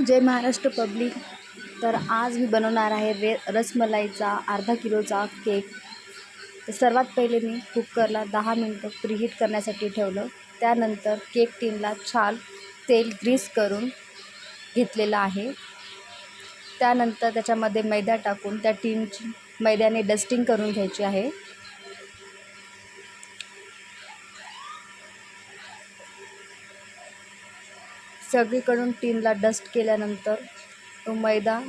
जय Maharashtra public. तर आज मी बनवणार आहे रे रसमलाईचा अर्धा किलोचा केक. तर सर्वात पहिले मी कुकरला दहा मिनटं प्रीहीट करण्यासाठी ठेवलं. त्यानंतर केक टीनला छान तेल ग्रीस करून घेतलेलं आहे. त्यानंतर त्याच्यामध्ये मैदा टाकून त्या टीनची मैद्याने डस्टिंग करून घ्यायची आहे. सगळीकडून टीनला डस्ट केल्यानंतर तो मैदा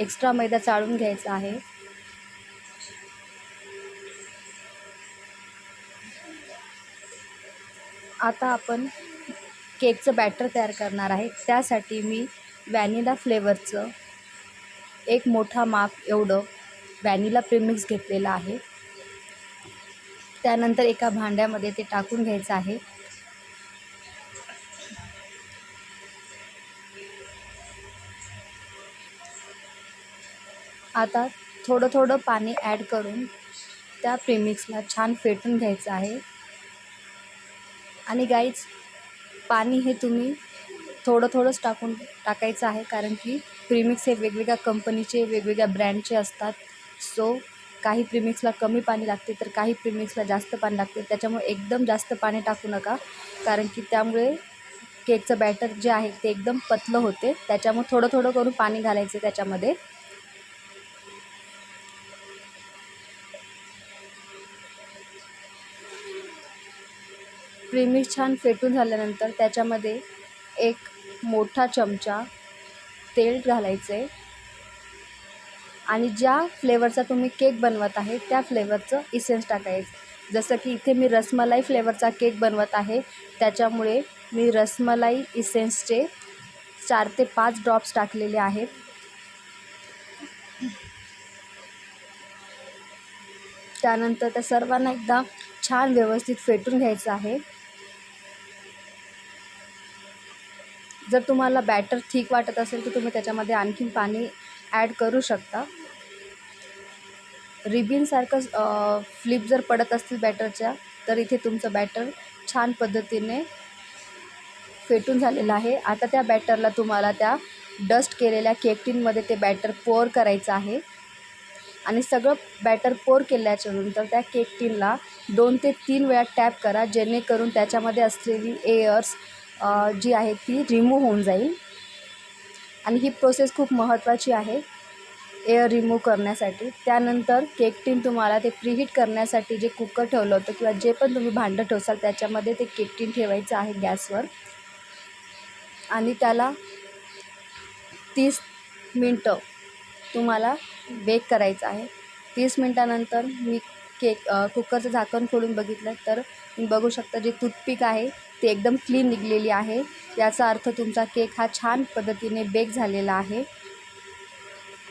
एक्स्ट्रा मैदा चाळून घ्यायचा आहे. आता आपण केकचं बॅटर तयार करणार आहे. त्यासाठी मी व्हॅनिला फ्लेवरचं एक मोठा माप एवढं व्हॅनिला प्रिमिक्स घेतलेलं आहे. त्यानंतर एका भांड्यामध्ये ते टाकून घ्यायचं आहे. आता थोडं थोडं पाणी ॲड करून त्या प्रीमिक्सला छान फेटून घ्यायचं आहे. आणि गाईज पाणी हे तुम्ही थोडं थोडंच टाकून टाकायचं आहे कारण की प्रीमिक्स हे वेगवेगळ्या कंपनीचे वेगवेगळ्या ब्रँडचे असतात. सो काही प्रीमिक्सला कमी पाणी लागते तर काही प्रीमिक्सला जास्त पाणी लागते. त्याच्यामुळे एकदम जास्त पाणी टाकू नका. कारण की त्यामुळे केकचं बॅटर जे आहे ते एकदम पतलं होते. त्याच्यामुळे थोडं थोडं करून पाणी घालायचं त्याच्यामध्ये. प्रीमिक्स छान फेटून झाल्यानंतर त्याच्यामध्ये एक मोठा चमचा तेल घालायचं. आहे आणि ज्या फ्लेवरचा तुम्ही केक बनवत आहे त्या फ्लेवरचं इसेन्स टाकायचं. जसं की इथे मी रसमलाई फ्लेवरचा केक बनवत आहे त्याच्यामुळे मी रसमलाई इसेन्सचे चार ते पाच ड्रॉप्स टाकलेले आहेत. त्यानंतर त्या सर्वांना एकदा छान व्यवस्थित फेटून घ्यायचं आहे. जर तुम्हाला बॅटर ठीक वाटत असेल तर तुम्ही त्याच्यामध्ये आणखीन पाणी ॲड करू शकता. रिबिनसारखं फ्लिप जर पडत असतील बॅटरच्या तर इथे तुमचं बॅटर छान पद्धतीने फेटून झालेलं आहे. आता त्या बॅटरला तुम्हाला त्या डस्ट केलेल्या केक टीनमध्ये ते बॅटर पोअर करायचं आहे. आणि सगळं बॅटर पोअर केल्याच्यानंतर त्या केक टीनला दोन ते तीन वेळा टॅप करा जेणेकरून त्याच्यामध्ये असलेली एअर्स जी आहे ती रिमूव्ह होऊन जाईल. आणि ही प्रोसेस खूप महत्त्वाची आहे. एअर रिमूव्ह करण्यासाठी. त्यानंतर केक टीन तुम्हाला ते प्रीहीट करण्यासाठी जे कुकर ठेवलं होतं किंवा जे पण तुम्ही भांडं ठेवसाल त्याच्यामध्ये ते केक टीन ठेवायचं आहे गॅसवर. आणि त्याला तीस मिनटं तुम्हाला बेक करायचं आहे. तीस मिनटानंतर मी केक कुकरचं झाकण खोलून बघितलं तर तुम्ही बघू शकता जे टूथपिक आहे ती एकदम क्लीन निघलेली आहे. याचा अर्थ तुमचा केक हा छान पद्धतीने बेक झालेला आहे.